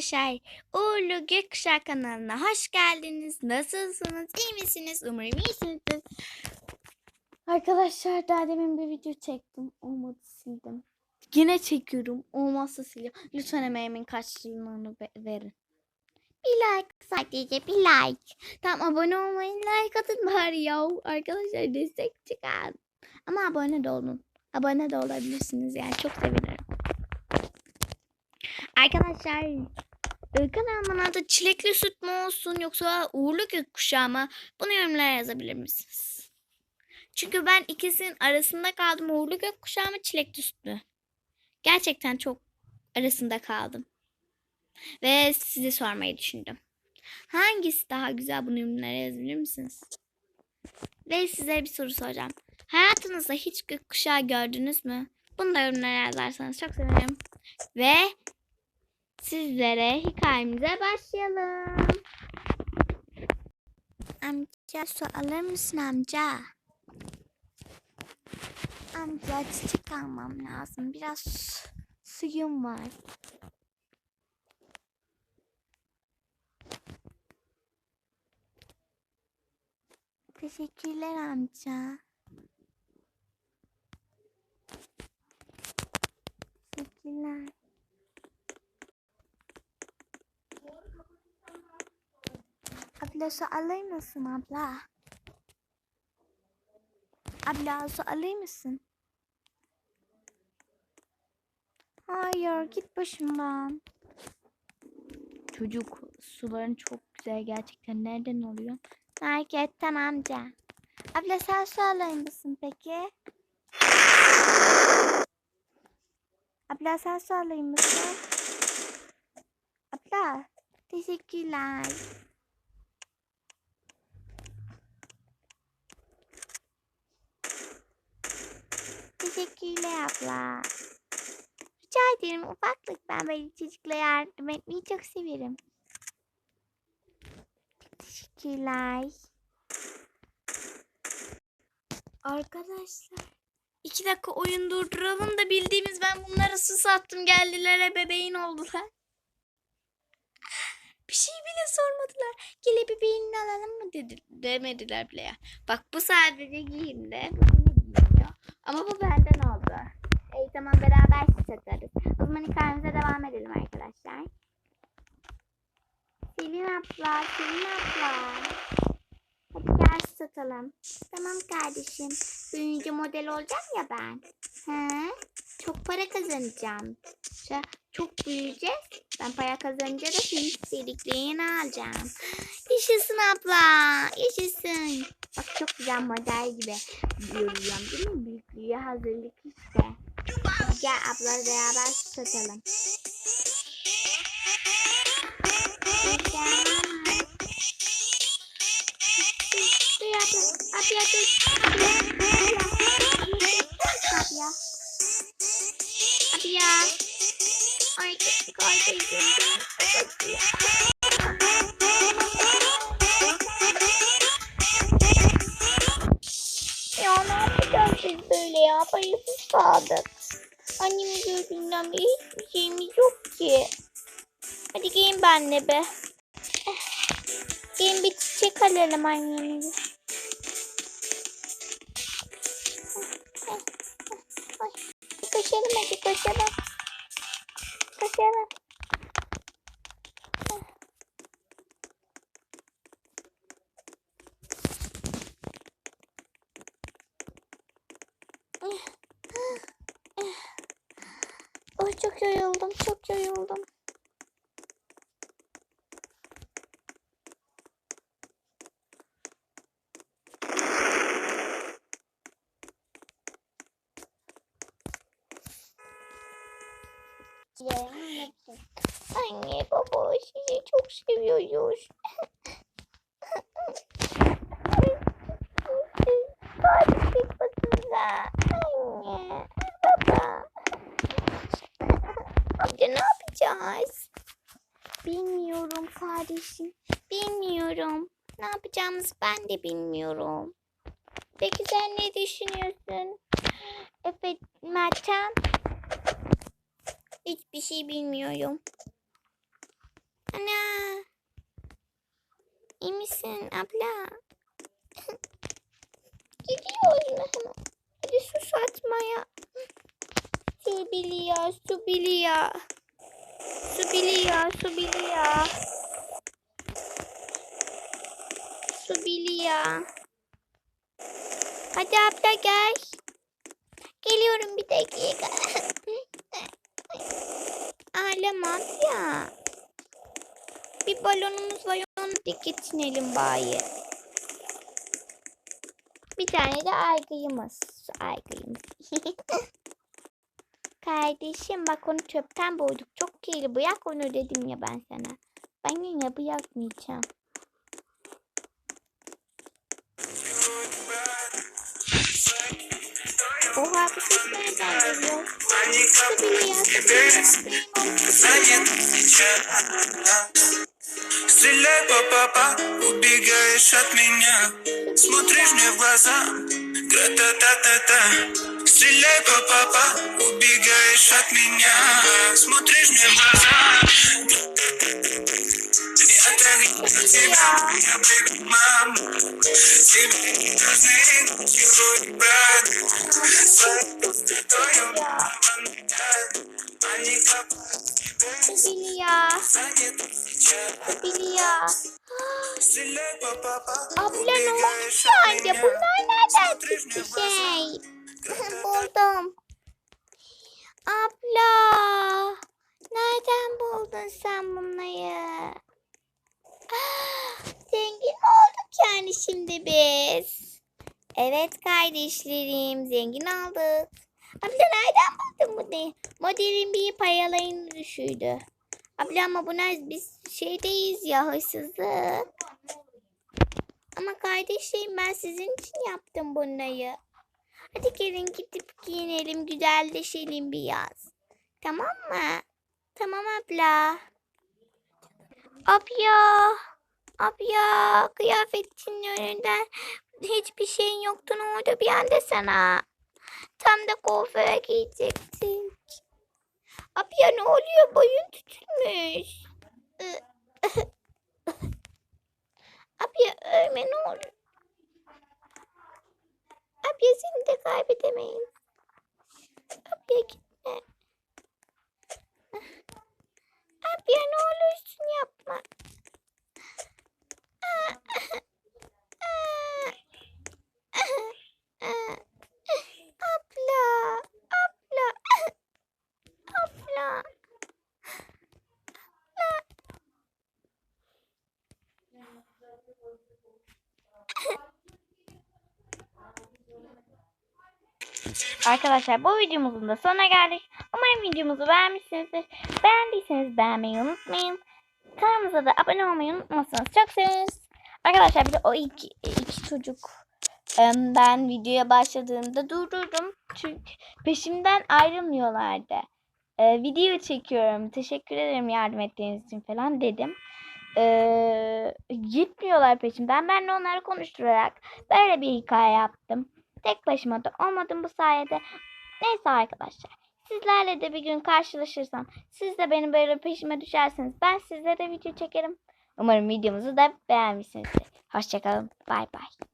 arkadaşlar. Uğurlu Gökkuşağı kanalına hoş geldiniz. Nasılsınız? İyi misiniz? Umarım iyisinizdir. Arkadaşlar daha demin bir video çektim. Olmadı sildim. Yine çekiyorum. Olmazsa siliyorum. Lütfen emeğimin karşılığını ve- verin. Bir like sadece bir like. Tamam abone olmayı like atın bari ya. Arkadaşlar destek çıkan. Ama abone de olun. Abone de olabilirsiniz yani çok sevinirim. Arkadaşlar kanalımın adı çilekli süt mü olsun yoksa uğurlu gökkuşağı mı? Bunu yorumlara yazabilir misiniz? Çünkü ben ikisinin arasında kaldım. Uğurlu gökkuşağı mı çilekli süt mü? Gerçekten çok arasında kaldım. Ve size sormayı düşündüm. Hangisi daha güzel bunu yorumlara yazabilir misiniz? Ve size bir soru soracağım. Hayatınızda hiç gökkuşağı gördünüz mü? Bunu da yorumlara yazarsanız çok sevinirim. Ve sizlere hikayemize başlayalım. Amca su alır mısın amca? Amca çiçek almam lazım. Biraz su- suyum var. Teşekkürler amca. Teşekkürler. Abla alır mısın abla? Abla su alır mısın? Hayır git başımdan. Çocuk suların çok güzel gerçekten. Nereden oluyor? Marketten amca. Abla sen su alır mısın peki? Abla sen su alır mısın? Abla teşekkürler. Teşekkürler abla. Rica ederim ufaklık ben böyle çocuklara yardım etmeyi çok severim. Teşekkürler. Arkadaşlar. iki dakika oyun durduralım da bildiğimiz ben bunlara su sattım geldiler bebeğin oldular. Bir şey bile sormadılar. Gele bebeğini alalım mı dedi, demediler bile ya. Bak bu sadece giyimde. Ama bu benden oldu. İyi tamam beraber satarız. O zaman hikayemize devam edelim arkadaşlar. Selin abla, Selin abla. Hadi gel satalım. Tamam kardeşim. Büyüyünce model olacağım ya ben. He? Çok para kazanacağım. Çok büyüyeceğiz. Ben para kazanınca da senin istediklerini alacağım. Yaşasın abla. Yaşasın. Bak çok güzel model gibi görüyorum değil mi? Büyüklüğe hazırlık işte. Gel abla beraber satalım. Abla. Abla dur. Abla. Abla. Ay kardeşim. Ya ne yapacağız biz böyle ya? Parasız kaldık. Annemin gördüğünden beri hiçbir şeyimiz yok ki. Hadi gelin benle be. Gelin bir çiçek alalım annemize. Koşalım hadi koşalım. Koşalım. Ay çok yoruldum, çok yoruldum. Anne baba sizi çok seviyoruz. yapacağız? Bilmiyorum kardeşim. Bilmiyorum. Ne yapacağımızı ben de bilmiyorum. Peki sen ne düşünüyorsun? Evet Meltem. Hiçbir şey bilmiyorum. Ana. İyi misin abla? Gidiyorum. Hadi sus atmaya. Su biliyor, su biliyor. Su biliyor, su biliyor. Su biliyor. Hadi abla gel. Geliyorum bir dakika. Ağlama ya. Bir balonumuz var onu diketinelim bari. Bir tane de aygıyımız. Aygıyımız. Kardeşim bak onu çöpten bulduk. Çok kirli bırak onu dedim ya ben sana. Ben yine bırakmayacağım. Oha bu ses nereden geliyor? Su biliyor, su biliyor. Занят сейчас Стреляй, папа, убегаешь от меня Смотришь мне в глаза Гра-та-та-та-та Стреляй, папа, убегаешь от меня. Смотришь мне в глаза. Я так люблю тебя, я baby мама Тебе не нужны ничего не брать Своей пустотою Они копают тебе Su biliyor, Заняты сейчас su biliyor. Evet kardeşlerim zengin olduk. Abla nereden buldun bu ne? Modelin bir payalayını düşürdü. Abla ama bunlar biz şeydeyiz ya hırsızlık. Ama kardeşlerim ben sizin için yaptım bunları. Hadi gelin gidip giyinelim güzelleşelim biraz. Tamam mı? Tamam abla. Abla. Abla kıyafetinin önünden hiçbir şeyin yoktu ne oldu bir anda sana. Tam da kuaföre giyecektik. Abla ne oluyor boyun tutulmuş. Abla ölme ne olur. Abla seni de kaybedemeyiz. Abla gitme. Abla ne olursun yapma. Abla, abla, abla. Arkadaşlar bu videomuzun da sonuna geldik. Umarım videomuzu beğenmişsinizdir. Beğendiyseniz beğenmeyi unutmayın. Kanalımıza da abone olmayı unutmazsanız çok seviniriz. Arkadaşlar bir de o iki, iki çocuk ben videoya başladığımda durdurdum. Çünkü peşimden ayrılmıyorlardı. Ee, video çekiyorum. Teşekkür ederim yardım ettiğiniz için falan dedim. Ee, gitmiyorlar peşimden. Ben de onları konuşturarak böyle bir hikaye yaptım. Tek başıma da olmadım bu sayede. Neyse arkadaşlar. Sizlerle de bir gün karşılaşırsam siz de benim böyle peşime düşerseniz ben sizlere de video çekerim. Umarım videomuzu da beğenmişsinizdir. Hoşçakalın. Bay bay.